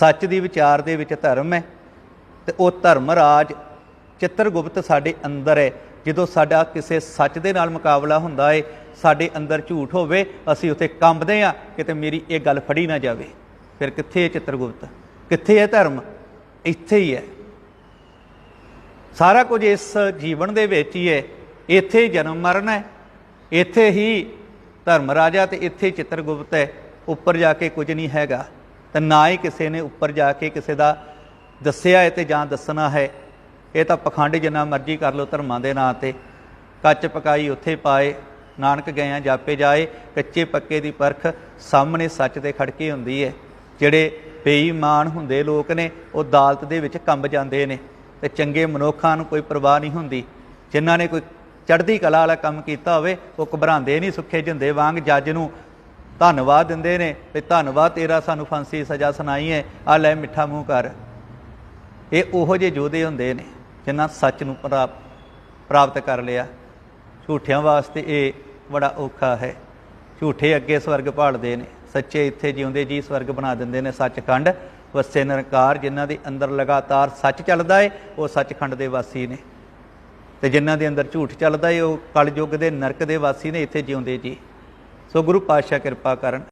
ਸੱਚ ਦੀ ਵਿਚਾਰ ਦੇ ਵਿੱਚ ਧਰਮ ਹੈ ਤੇ ਉਹ ਧਰਮ ਰਾਜ ਚਿੱਤਰਗੁਪਤ ਸਾਡੇ ਅੰਦਰ ਹੈ। ਜਦੋਂ ਸਾਡਾ ਕਿਸੇ ਸੱਚ ਦੇ ਨਾਲ ਮੁਕਾਬਲਾ ਹੁੰਦਾ ਹੈ ਸਾਡੇ ਅੰਦਰ ਝੂਠ ਹੋਵੇ, ਅਸੀਂ ਉੱਥੇ ਕੰਬਦੇ ਆ ਕਿਤੇ ਮੇਰੀ ਇਹ ਗੱਲ ਫੜੀ ਨਾ ਜਾਵੇ। ਫਿਰ ਕਿੱਥੇ ਹੈ ਚਿੱਤਰਗੁਪਤ? ਕਿੱਥੇ ਹੈ ਧਰਮ? ਇੱਥੇ ਹੀ ਹੈ। ਸਾਰਾ ਕੁਝ ਇਸ ਜੀਵਨ ਦੇ ਵਿੱਚ ਹੀ ਹੈ। ਇੱਥੇ ਜਨਮ ਮਰਨ ਹੈ। ਇੱਥੇ ਹੀ ਧਰਮ ਰਾਜਾ ਤੇ ਇੱਥੇ ਹੀ ਚਿੱਤਰਗੁਪਤ ਹੈ। ਉੱਪਰ ਜਾ ਕੇ ਕੁਝ ਨਹੀਂ ਹੈਗਾ। ਤੇ ਨਾ ਹੀ ਕਿਸੇ ਨੇ ਉੱਪਰ ਜਾ ਕੇ ਕਿਸੇ ਦਾ ਦੱਸਿਆ ਹੈ ਤੇ ਜਾਂ ਦੱਸਣਾ ਹੈ। ਇਹ ਤਾਂ ਪਖੰਡ ਜਿੰਨਾ ਮਰਜ਼ੀ ਕਰ ਲਓ ਧਰਮਾਂ ਦੇ ਨਾਂ ਤੇ। ਕੱਚ ਪਕਾਈ ਉੱਥੇ ਪਾਏ, ਨਾਨਕ ਗਏ ਆ ਜਾਪੇ ਜਾਏ, ਕੱਚੇ ਪੱਕੇ ਦੀ ਪਰਖ ਸਾਹਮਣੇ ਸੱਚ ਦੇ ਖੜਕੇ ਹੁੰਦੀ ਹੈ। ਜਿਹੜੇ ਬੇਈਮਾਨ ਹੁੰਦੇ ਲੋਕ ਨੇ, ਉਹ ਅਦਾਲਤ ਦੇ ਵਿੱਚ ਕੰਬ ਜਾਂਦੇ ਨੇ। ਤੇ ਚੰਗੇ ਮਨੁੱਖਾਂ ਨੂੰ ਕੋਈ ਪਰਵਾਹ ਨਹੀਂ ਹੁੰਦੀ। ਜਿਨ੍ਹਾਂ ਨੇ ਕੋਈ ਚੜ੍ਹਦੀ ਕਲਾ ਵਾਲਾ ਕੰਮ ਕੀਤਾ ਹੋਵੇ, ਉਹ ਘਬਰਾਉਂਦੇ ਨਹੀਂ ਸੁੱਖੇ ਜਿੰਦੇ ਵਾਂਗ ਜੱਜ ਨੂੰ ਧੰਨਵਾਦ ਦਿੰਦੇ ਨੇ ਤੇ ਧੰਨਵਾਦ ਤੇਰਾ ਸਾਨੂੰ ਫਾਂਸੀ ਦੀ ਸਜ਼ਾ ਸੁਣਾਈ ਹੈ ਆ ਲੈ ਮਿੱਠਾ ਮੂੰਹ ਕਰ। ਇਹ ਉਹੋ ਜਿਹੇ ਯੋਧੇ ਹੁੰਦੇ ਨੇ ਜਿਨ੍ਹਾਂ ਸੱਚ ਨੂੰ ਪ੍ਰਾਪ- ਪ੍ਰਾਪਤ ਕਰ ਲਿਆ। ਝੂਠਿਆਂ ਵਾਸਤੇ ਇਹ ਬੜਾ ਔਖਾ ਹੈ। ਝੂਠੇ ਅੱਗੇ ਸਵਰਗ ਭਾਲਦੇ ਨੇ। ਸੱਚੇ ਇੱਥੇ ਜਿਉਂਦੇ ਜੀ ਸਵਰਗ ਬਣਾ ਦਿੰਦੇ ਨੇ ਸੱਚਖੰਡ। ਵਸੇ ਨਿਰੰਕਾਰ ਜਿਨ੍ਹਾਂ ਦੇ ਅੰਦਰ ਲਗਾਤਾਰ ਸੱਚ ਚੱਲਦਾ ਏ, ਉਹ ਸੱਚਖੰਡ ਦੇ ਵਾਸੀ ਨੇ। ਤੇ ਜਿਨ੍ਹਾਂ ਦੇ ਅੰਦਰ ਝੂਠ ਚੱਲਦਾ ਏ, ਉਹ ਕਲਯੁੱਗ ਦੇ ਨਰਕ ਦੇ ਵਾਸੀ ਨੇ, ਇੱਥੇ ਜਿਉਂਦੇ ਜੀ। ਸੋ ਗੁਰੂ ਪਾਤਸ਼ਾਹ ਕਿਰਪਾ ਕਰਨ